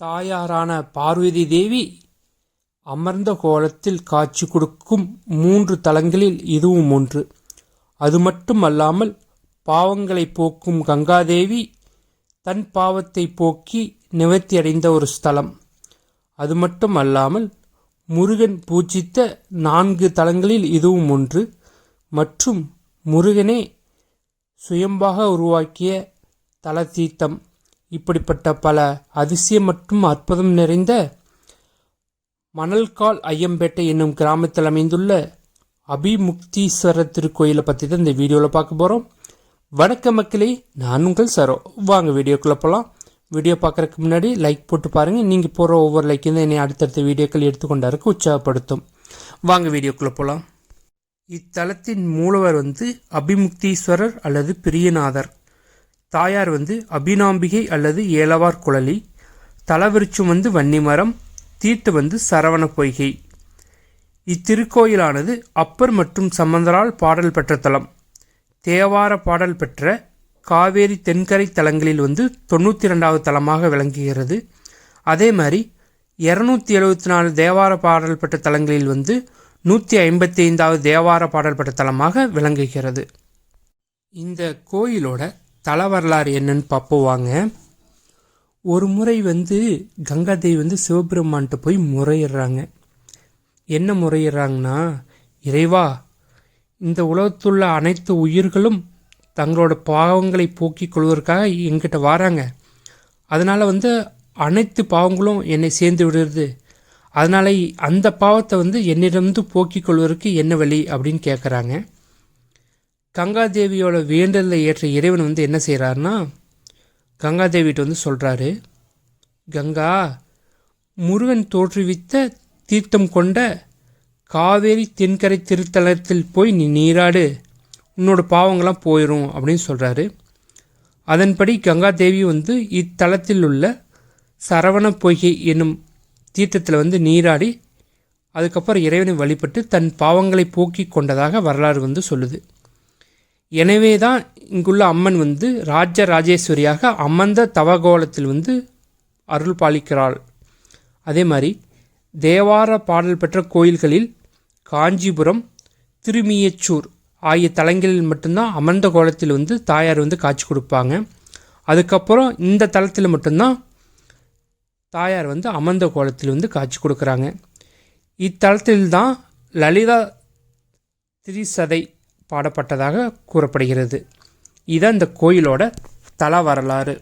தாயாரான பார்வதி தேவி அமர்ந்த கோலத்தில் காட்சி கொடுக்கும் மூன்று தலங்களில் இதுவும் ஒன்று. அது மட்டுமல்லாமல் பாவங்களை போக்கும் கங்காதேவி தன் பாவத்தை போக்கி நிவர்த்தி அடைந்த ஒரு ஸ்தலம். அது மட்டும் அல்லாமல் முருகன் பூஜித்த நான்கு தலங்களில் இதுவும் ஒன்று. மற்றும் முருகனே சுயம்பாக உருவாக்கிய தலதீர்த்தம் இப்படிப்பட்ட பல அதிசயம் மற்றும் அற்புதம் நிறைந்த மணல்கால் ஐயம்பேட்டை என்னும் கிராமத்தில் அமைந்துள்ள அபிமுக்தீஸ்வரர் திருக்கோயிலை பற்றி தான் இந்த வீடியோவில் பார்க்க போகிறோம் வணக்க மக்களே நான் உங்கள் சரோ. வாங்க வீடியோக்குள்ளே போகலாம் வீடியோ பார்க்குறதுக்கு முன்னாடி லைக் போட்டு பாருங்கள் நீங்கள் போகிற ஒவ்வொரு லைக்கும் தான் என்னை அடுத்தடுத்த வீடியோக்கள் எடுத்துக்கொண்டாருக்கு உற்சாகப்படுத்தும். வாங்க வீடியோக்குள்ளே போகலாம் இத்தலத்தின் மூலவர் வந்து அபிமுக்தீஸ்வரர் அல்லது பிரியநாதர். தாயார் வந்து அபிநாம்பிகை அல்லது ஏலவார் குழலி தலவிருச்சம் வந்து வன்னிமரம் தீர்த்து வந்து சரவண பொய்கை. இத்திருக்கோயிலானது அப்பர் மற்றும் சம்பந்தரால் பாடல் பெற்ற தலம். தேவார பாடல் பெற்ற காவேரி தென்கரை தலங்களில் வந்து தொண்ணூற்றி ரெண்டாவது தலமாக விளங்குகிறது. அதே மாதிரி இரநூத்தி எழுபத்தி நாலு தேவார பாடல் பெற்ற தலங்களில் வந்து நூற்றி ஐம்பத்தி ஐந்தாவது தேவார பாடல் பெற்ற தலமாக விளங்குகிறது. இந்த கோயிலோட தல வரலாறு என்னன்னு பார்ப்போவாங்க ஒரு முறை வந்து கங்காதேவி வந்து சிவபெருமான்கிட்ட போய் முறையிடுறாங்க. என்ன முறையிடுறாங்கன்னா இறைவா இந்த உலகத்துள்ள அனைத்து உயிர்களும் தங்களோட பாவங்களை போக்கிக் கொள்வதற்காக எங்கிட்ட வராங்க. அதனால் வந்து அனைத்து பாவங்களும் என்னை சேர்ந்து விடுறது அதனால் அந்த பாவத்தை வந்து என்னிடமிருந்து போக்கிக் கொள்வதற்கு என்ன வழி அப்படின்னு கேட்குறாங்க கங்காதேவியோட வேண்டலில் ஏற்ற இறைவன் வந்து என்ன செய்கிறாருன்னா கங்காதேவிகிட்ட வந்து சொல்கிறாரு கங்கா முருகன் தோற்றுவித்த தீர்த்தம் கொண்ட காவேரி தென்கரை திருத்தலத்தில் போய் நீ நீராடு உன்னோட பாவங்கள்லாம் போயிடும் அப்படின்னு சொல்கிறாரு அதன்படி கங்காதேவி வந்து இத்தலத்தில் உள்ள சரவண பொய்கை என்னும் தீர்த்தத்தில் வந்து நீராடி அதுக்கப்புறம் இறைவனை வழிபட்டு தன் பாவங்களை போக்கி கொண்டதாக வரலாறு வந்து சொல்லுது. எனவே தான் இங்குள்ள அம்மன் வந்து ராஜ ராஜேஸ்வரியாக அமர்ந்த தவகோலத்தில் வந்து அருள் பாலிக்கிறாள். அதே மாதிரி தேவார பாடல் பெற்ற கோயில்களில் காஞ்சிபுரம் திருமியச்சூர் ஆகிய தலங்களில் மட்டும்தான் அமர்ந்த கோலத்தில் வந்து தாயார் வந்து காட்சி கொடுப்பாங்க. அதுக்கப்புறம் இந்த தளத்தில் மட்டும்தான் தாயார் வந்து அமர்ந்த கோலத்தில் வந்து காட்சி கொடுக்குறாங்க. இத்தலத்தில் தான் லலிதா திரிசதை பாடப்பட்டதாக கூறப்படுகிறது. இதுதான் இந்த கோயிலோட தல வரலாறு.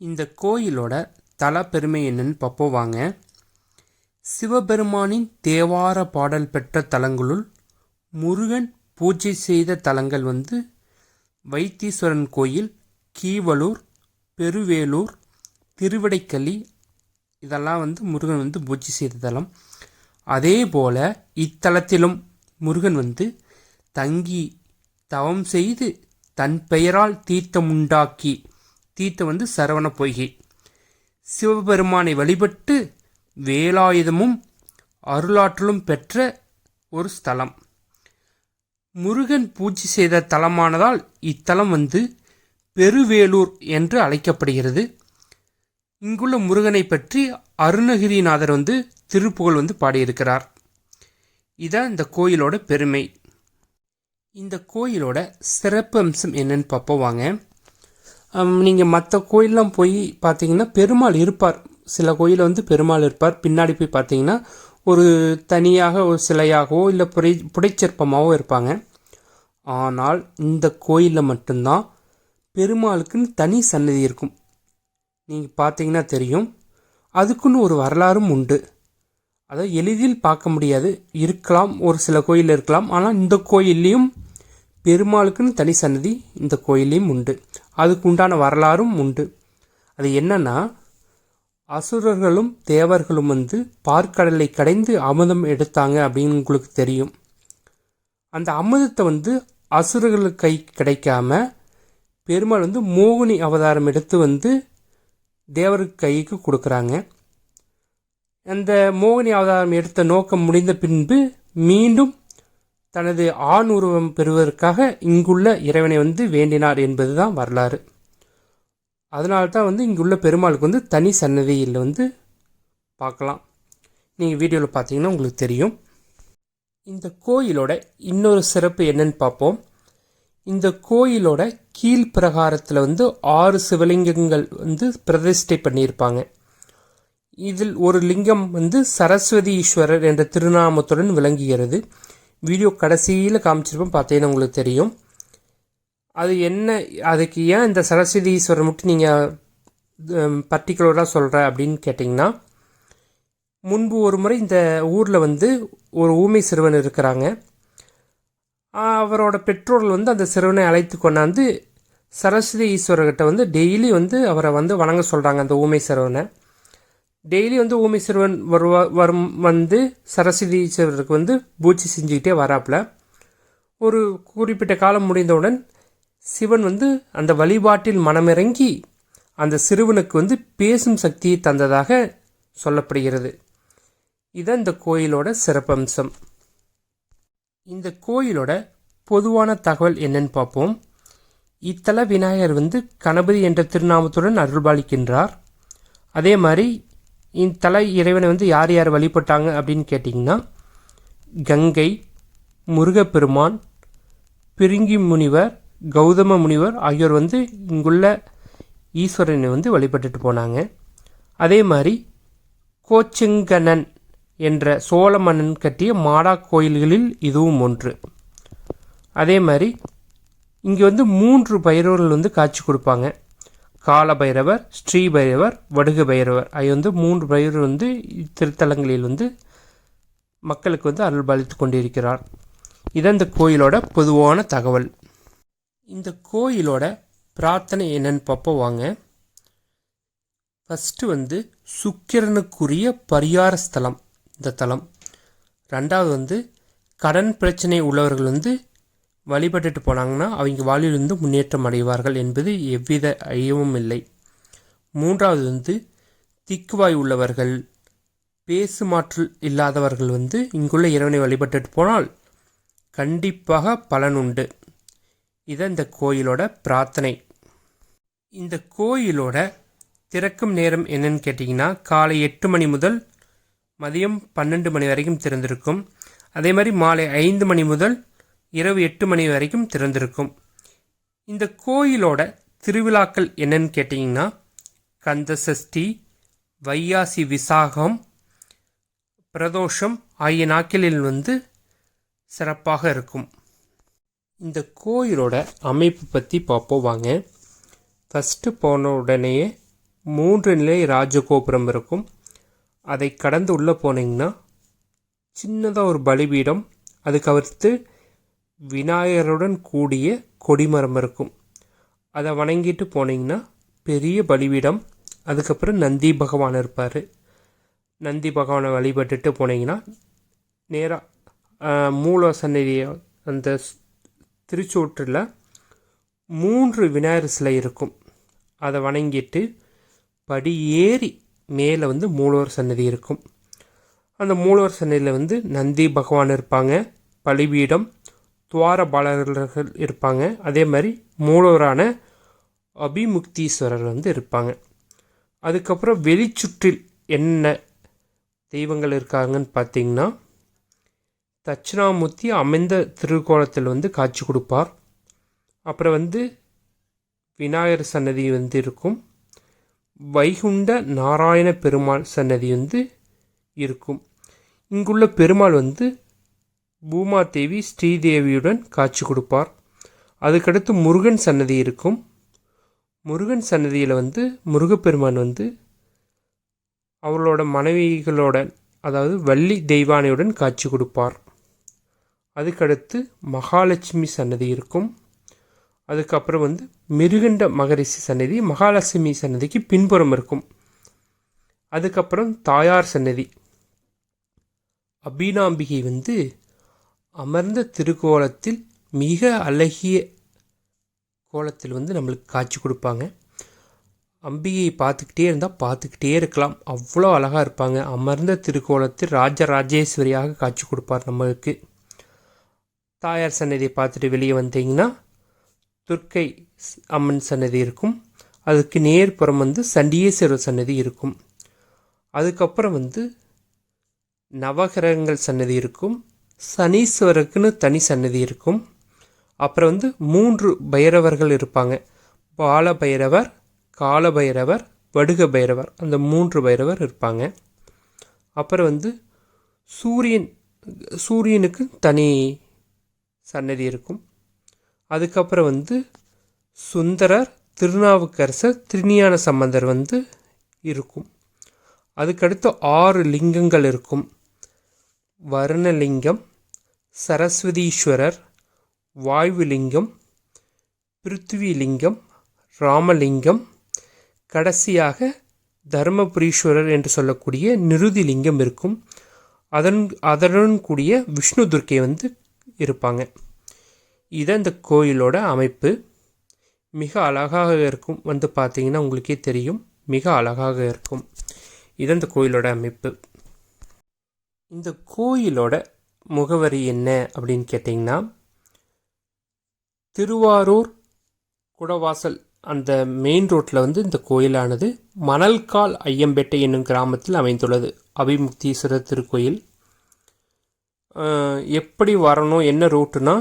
இந்த கோயிலோட தல பெருமை என்னன்னு பார்ப்போம் வாங்க. சிவபெருமானின் தேவார பாடல் பெற்ற தலங்களுள் முருகன் பூஜை செய்த தலங்கள் வந்து வைத்தீஸ்வரன் கோயில் கீவலூர் பெருவேலூர் திருவிடைக்கல்லி இதெல்லாம் வந்து முருகன் வந்து பூஜை செய்த தலம். அதே போல் இத்தலத்திலும் முருகன் வந்து தங்கி தவம் செய்து தன் பெயரால் தீர்த்தம் உண்டாக்கி தீர்த்தம் வந்து சரவண பொய்கை. சிவபெருமானை வழிபட்டு வேலாயுதமும் அருளாற்றலும் பெற்ற ஒரு ஸ்தலம். முருகன் பூஜை செய்த தலமானதால் இத்தலம் வந்து பெருவேலூர் என்று அழைக்கப்படுகிறது. இங்குள்ள முருகனை பற்றி அருணகிரிநாதர் வந்து திருப்புகழ் வந்து பாடியிருக்கிறார். இதான் இந்த கோயிலோட பெருமை. இந்த கோயிலோட சிறப்பு அம்சம் என்னன்னு பார்ப்போம் வாங்க. நீங்கள் மற்ற கோயிலெலாம் போய் பார்த்தீங்கன்னா பெருமாள் இருப்பார். சில கோயிலில் வந்து பெருமாள் இருப்பார். பின்னாடி போய் பார்த்தீங்கன்னா ஒரு தனியாக ஒரு சிலையாகவோ இல்லை புடை புடைச்சிற்பமாகவோ இருப்பாங்க. ஆனால் இந்த கோயிலில் மட்டும்தான் பெருமாளுக்குன்னு தனி சன்னதி இருக்கும். நீங்கள் பார்த்தீங்கன்னா தெரியும். அதுக்குன்னு ஒரு வரலாறும் உண்டு. அதை எளிதில் பார்க்க முடியாது. இருக்கலாம் ஒரு சில கோயில் இருக்கலாம். ஆனால் இந்த கோயில்லையும் பெருமாளுக்குன்னு தனி சன்னதி இந்த கோயிலையும் உண்டு. அதுக்கு உண்டான வரலாறும் உண்டு. அது என்னன்னா அசுரர்களும் தேவர்களும் வந்து பார்க்கடலை கடைந்து அமுதம் எடுத்தாங்க அப்படின்னு உங்களுக்கு தெரியும். அந்த அமுதத்தை வந்து அசுரர்களுக்கு கை கிடைக்காம பெருமாள் வந்து மோகினி அவதாரம் எடுத்து வந்து தேவருக்கு கைக்கு கொடுக்குறாங்க. அந்த மோகினி அவதாரம் எடுத்த நோக்கம் முடிந்த பின்பு மீண்டும் தனது ஆண் உருவம் பெறுவதற்காக இங்குள்ள இறைவனை வந்து வேண்டினார் என்பதுதான் வரலாறு. அதனால தான் வந்து இங்கே உள்ள பெருமாளுக்கு வந்து தனி சன்னதியில் வந்து பார்க்கலாம். நீங்கள் வீடியோவில் பார்த்தீங்கன்னா உங்களுக்கு தெரியும். இந்த கோயிலோட இன்னொரு சிறப்பு என்னன்னு பார்ப்போம். இந்த கோயிலோட கீழ்ப்பிரகாரத்தில் வந்து ஆறு சிவலிங்கங்கள் வந்து பிரதிஷ்டை பண்ணியிருப்பாங்க. இதில் ஒரு லிங்கம் வந்து சரஸ்வதி ஈஸ்வரர் என்ற திருநாமத்துடன் விளங்குகிறது. வீடியோ கடைசியில் காமிச்சிருப்போம். பார்த்தீங்கன்னா உங்களுக்கு தெரியும். அது என்ன அதுக்கு ஏன் இந்த சரஸ்வதி ஈஸ்வரர் மட்டும் நீங்கள் பர்டிகுலராக சொல்கிற அப்படின்னு கேட்டிங்கன்னா முன்பு ஒரு முறை இந்த ஊரில் வந்து ஒரு ஊமை சிறுவன் இருக்கிறாங்க. அவரோட பெற்றோர்கள் வந்து அந்த சிறுவனை அழைத்து கொண்டாந்து சரஸ்வதி ஈஸ்வரர்கிட்ட வந்து டெய்லி வந்து அவரை வந்து வணங்க சொல்கிறாங்க அந்த ஊமை சிறுவனை. டெய்லி வந்து ஓமேஸ்வரன் வருவா வரும் வந்து சரஸ்வதி ஈஸ்வரருக்கு வந்து பூஜை செஞ்சுக்கிட்டே வராப்புல. ஒரு குறிப்பிட்ட காலம் முடிந்தவுடன் சிவன் வந்து அந்த வழிபாட்டில் மனமிறங்கி அந்த சிறுவனுக்கு வந்து பேசும் சக்தியை தந்ததாக சொல்லப்படுகிறது. இதுதான் இந்த கோயிலோட சிறப்பம்சம். இந்த கோயிலோட பொதுவான தகவல் என்னன்னு பார்ப்போம். இத்தல விநாயகர் வந்து கணபதி என்ற திருநாமத்துடன் அருள்பாலிக்கின்றார். அதே மாதிரி தலை இறைவனை வந்து யார் யார் வழிபட்டாங்க அப்படின்னு கேட்டிங்கன்னா கங்கை முருகப்பெருமான் பிரிங்கி முனிவர் கௌதம முனிவர் ஆகியோர் வந்து இங்குள்ள ஈஸ்வரனை வந்து வழிபட்டுட்டு போனாங்க. அதே மாதிரி கோச்செங்கனன் என்ற சோழ மன்னன் கட்டிய மாடா கோயில்களில் இதுவும் ஒன்று. அதே மாதிரி இங்கே வந்து மூன்று பைரவர்கள் வந்து காட்சி கொடுப்பாங்க. கால பைரவர் ஸ்ரீ பைரவர் வடுக பைரவர் அது வந்து மூன்று பைரவர் வந்து திருத்தலங்களில் வந்து மக்களுக்கு வந்து அருள்பாலித்து கொண்டிருக்கிறார். இதான் இந்த கோயிலோட பொதுவான தகவல். இந்த கோயிலோட பிரார்த்தனை என்னன்னு பார்ப்போம் வாங்க. ஃபஸ்ட்டு வந்து சுக்கிரனுக்குரிய பரிகார ஸ்தலம். இந்த தலம். ரெண்டாவது வந்து கடன் பிரச்சனை உள்ளவர்கள் வந்து வழிபட்டுட்டு போனாங்கன்னா அவங்க வாழ்விலிருந்து முன்னேற்றம் அடைவார்கள் என்பது எவ்வித ஐயமும் இல்லை. மூன்றாவது வந்து திக்குவாய் உள்ளவர்கள் பேசுமாற்றல் இல்லாதவர்கள் வந்து இங்குள்ள இறைவனை வழிபட்டுட்டு போனால் கண்டிப்பாக பலன் உண்டு. இதை இந்த கோயிலோட பிரார்த்தனை. இந்த கோயிலோட திறக்கும் நேரம் என்னன்னு கேட்டிங்கன்னா காலை எட்டு மணி முதல் மதியம் பன்னெண்டு மணி வரைக்கும் திறந்திருக்கும். அதே மாதிரி மாலை ஐந்து மணி முதல் இரவு எட்டு மணி வரைக்கும் திறந்திருக்கும். இந்த கோயிலோட திருவிழாக்கள் என்னன்னு கேட்டிங்கன்னா கந்த சஷ்டி வையாசி விசாகம் பிரதோஷம் ஆகிய நாட்களில் வந்து சிறப்பாக இருக்கும். இந்த கோயிலோட அமைப்பு பற்றி பார்ப்போம் வாங்க. ஃபஸ்ட்டு போன உடனேயே மூன்று நிலை ராஜகோபுரம் இருக்கும். அதை கடந்து உள்ளே போனீங்கன்னா சின்னதாக ஒரு பலிபீடம் அதுக்கு அடுத்து விநாயகருடன் கூடிய கொடிமரம் இருக்கும். அதை வணங்கிட்டு போனீங்கன்னா பெரிய பலிபீடம் அதுக்கப்புறம் நந்தி பகவான் இருப்பார். நந்தி பகவானை வழிபட்டுட்டு போனீங்கன்னா நேராக மூல சன்னதியை அந்த திருச்சூற்றில் மூன்று விநாயகர் சிலை இருக்கும். அதை வணங்கிட்டு படி ஏறி மேலே வந்து மூலவர் சன்னதி இருக்கும். அந்த மூலவர் சன்னதியில் வந்து நந்தி பகவான் இருப்பாங்க. பலிபீடம் துவாரபாலகர்கள் இருப்பாங்க. அதே மாதிரி மூலவரான அபிமுக்தீஸ்வரர் வந்து இருப்பாங்க. அதுக்கப்புறம் வெளிச்சுற்றில் என்ன தெய்வங்கள் இருக்காங்கன்னு பார்த்தீங்கன்னா தட்சிணாமூர்த்தி அமைந்த திருக்கோலத்தில் வந்து காட்சி கொடுப்பார். அப்புறம் வந்து விநாயகர் சன்னதி வந்து இருக்கும். வைகுண்ட நாராயண பெருமாள் சன்னதி வந்து இருக்கும். இங்குள்ள பெருமாள் வந்து பூமாதேவி ஸ்ரீதேவியுடன் காட்சி கொடுப்பார். அதுக்கடுத்து முருகன் சன்னதி இருக்கும். முருகன் சன்னதியில் வந்து முருகப்பெருமான் வந்து அவர்களோட மனைவிகளோட அதாவது வள்ளி தெய்வானையுடன் காட்சி கொடுப்பார். அதுக்கடுத்து மகாலட்சுமி சன்னதி இருக்கும். அதுக்கப்புறம் வந்து மிருகண்ட மகரிஷி சன்னதி மகாலட்சுமி சன்னதிக்கு பின்புறம் இருக்கும். அதுக்கப்புறம் தாயார் சன்னதி. அபினாம்பிகை வந்து அமர்ந்த திருக்கோலத்தில் மிக அழகிய கோலத்தில் வந்து நம்மளுக்கு காட்சி கொடுப்பாங்க. அம்பிகையை பார்த்துக்கிட்டே இருந்தால் பார்த்துக்கிட்டே இருக்கலாம். அவ்வளோ அழகாக இருப்பாங்க. அமர்ந்த திருக்கோலத்தில் ராஜராஜேஸ்வரியாக காட்சி கொடுப்பார் நம்மளுக்கு. தாயார் சன்னதியை பார்த்துட்டு வெளியே வந்தீங்கன்னா துர்க்கை அம்மன் சன்னதி இருக்கும். அதுக்கு நேர்புறம் வந்து சண்டீஸ்வரர் சன்னதி இருக்கும். அதுக்கப்புறம் வந்து நவகிரகங்கள் சன்னதி இருக்கும். சனீஸ்வருக்குன்னு தனி சன்னதி இருக்கும். அப்புறம் வந்து மூன்று பைரவர்கள் இருப்பாங்க. பால பைரவர் கால பைரவர் வடுக பைரவர். அந்த மூன்று பைரவர் இருப்பாங்க. அப்புறம் வந்து சூரியன் சூரியனுக்கு தனி சன்னதி இருக்கும். அதுக்கப்புறம் வந்து சுந்தரர் திருநாவுக்கரசர் திருஞான சம்பந்தர் வந்து இருக்கும். அதுக்கடுத்து ஆறு லிங்கங்கள் இருக்கும். வருணலிங்கம் சரஸ்வதீஸ்வரர் வாயுலிங்கம் பிருத்திவிலிங்கம் ராமலிங்கம் கடைசியாக தர்மபுரீஸ்வரர் என்று சொல்லக்கூடிய நிருதிலிங்கம் இருக்கும். அதன் அதனுடன் கூடிய விஷ்ணு துர்க்கை வந்து இருப்பாங்க. இதான் இந்த கோயிலோட அமைப்பு. மிக அழகாக இருக்கும் வந்து பார்த்தீங்கன்னா உங்களுக்கே தெரியும். மிக அழகாக இருக்கும். இது அந்த கோயிலோட அமைப்பு. இந்த கோயிலோட முகவரி என்ன அப்படின்னு கேட்டிங்கன்னா திருவாரூர் குடவாசல் அந்த மெயின் ரோட்டில் வந்து இந்த கோயிலானது மணல்கால் ஐயம்பேட்டை என்னும் கிராமத்தில் அமைந்துள்ளது. அபிமுக்தீஸ்வரர் திருக்கோயில். எப்படி வரணும் என்ன ரூட்டுனா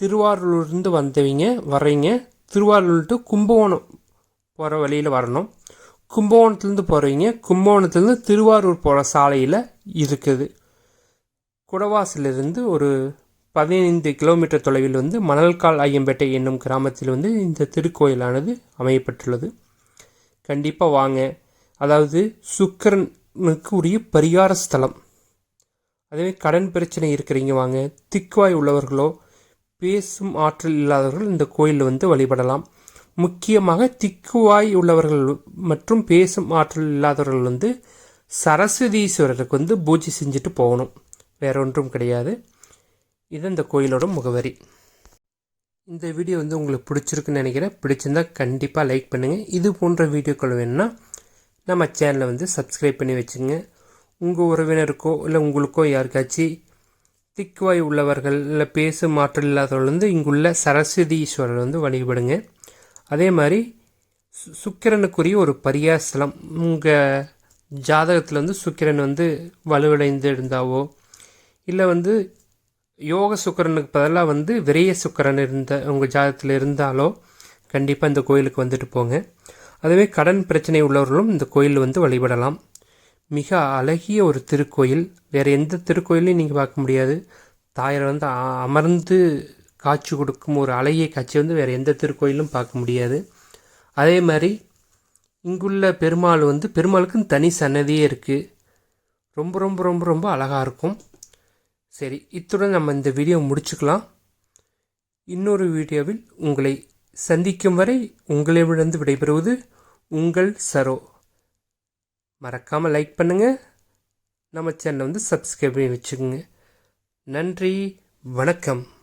திருவாரூர்லேருந்து வந்தவங்க வரீங்க திருவாரூர் டு கும்பகோணம் போகிற வழியில் வரணும். கும்பகோணத்துலேருந்து போகிறவங்க கும்பகோணத்துலேருந்து திருவாரூர் போகிற சாலையில் இருக்குது. குடவாசிலிருந்து ஒரு பதினைந்து கிலோமீட்டர் தொலைவில் வந்து மணல்கால் ஐயம்பேட்டை என்னும் கிராமத்தில் வந்து இந்த திருக்கோயிலானது அமையப்பட்டுள்ளது. கண்டிப்பாக வாங்க. அதாவது சுக்கிரனுக்கு உரிய பரிகார ஸ்தலம். அதே கடன் பிரச்சனை இருக்கிறீங்க வாங்க. திக்குவாய் உள்ளவர்களோ பேசும் ஆற்றல் இல்லாதவர்கள் இந்த கோயிலில் வந்து வழிபடலாம். முக்கியமாக திக்குவாய் உள்ளவர்கள் மற்றும் பேசும் ஆற்றல் இல்லாதவர்கள் வந்து சரஸ்வதீஸ்வரருக்கு வந்து பூஜை செஞ்சுட்டு போகணும். வேற ஒன்றும் கிடையாது. இது இந்த கோயிலோட முகவரி. இந்த வீடியோ வந்து உங்களுக்கு பிடிச்சிருக்குன்னு நினைக்கிறேன். பிடிச்சிருந்தா கண்டிப்பாக லைக் பண்ணுங்கள் இது போன்ற வீடியோக்கள் வேணும்னா நம்ம சேனலை வந்து சப்ஸ்கிரைப் பண்ணி வச்சுங்க உங்கள் உறவினருக்கோ இல்லை உங்களுக்கோ யாருக்காச்சும் திக்குவாய் உள்ளவர்கள் இல்லை பேசும் ஆற்றல் இல்லாதவர்கள் வந்து இங்குள்ள சரஸ்வதீஸ்வரர் வந்து வழிபடுங்க. அதே மாதிரி சு- சுக்கிரனுக்குரிய ஒரு பரியாசலம். உங்கள் ஜாதகத்தில் வந்து சுக்கிரன் வந்து வலுவடைந்து இருந்தாவோ இல்லை வந்து யோக சுக்கிரனுக்கு பதிலாக வந்து விரைய சுக்கிரன் இருந்த உங்கள் ஜாதகத்தில் இருந்தாலோ கண்டிப்பாக இந்த கோயிலுக்கு வந்துட்டு போங்க. அதுவே கடன் பிரச்சனை உள்ளவர்களும் இந்த கோயில் வந்து வழிபடலாம். மிக அழகிய ஒரு திருக்கோயில். வேறு எந்த திருக்கோயிலையும் நீங்கள் பார்க்க முடியாது. தாயார் வந்து அ- அமர்ந்து காட்சி கொடுக்கும் ஒரு அழகிய காட்சி வந்து வேறு எந்த திருக்கோயிலும் பார்க்க முடியாது. அதே மாதிரி இங்குள்ள பெருமாள் வந்து பெருமாளுக்குன்னு தனி சன்னதியே இருக்குது ரொம்ப ரொம்ப ரொம்ப ரொம்ப அழகாக இருக்கும். சரி இத்துடன் நம்ம இந்த வீடியோ முடிச்சுக்கலாம். இன்னொரு வீடியோவில் உங்களை சந்திக்கும் வரை உங்களிடமிருந்து விடைபெறுவது உங்கள் சரோ. மறக்காமல் லைக் பண்ணுங்கள் நம்ம சேனலை வந்து சப்ஸ்கிரைப் பண்ணி வச்சுக்கோங்க. நன்றி வணக்கம்.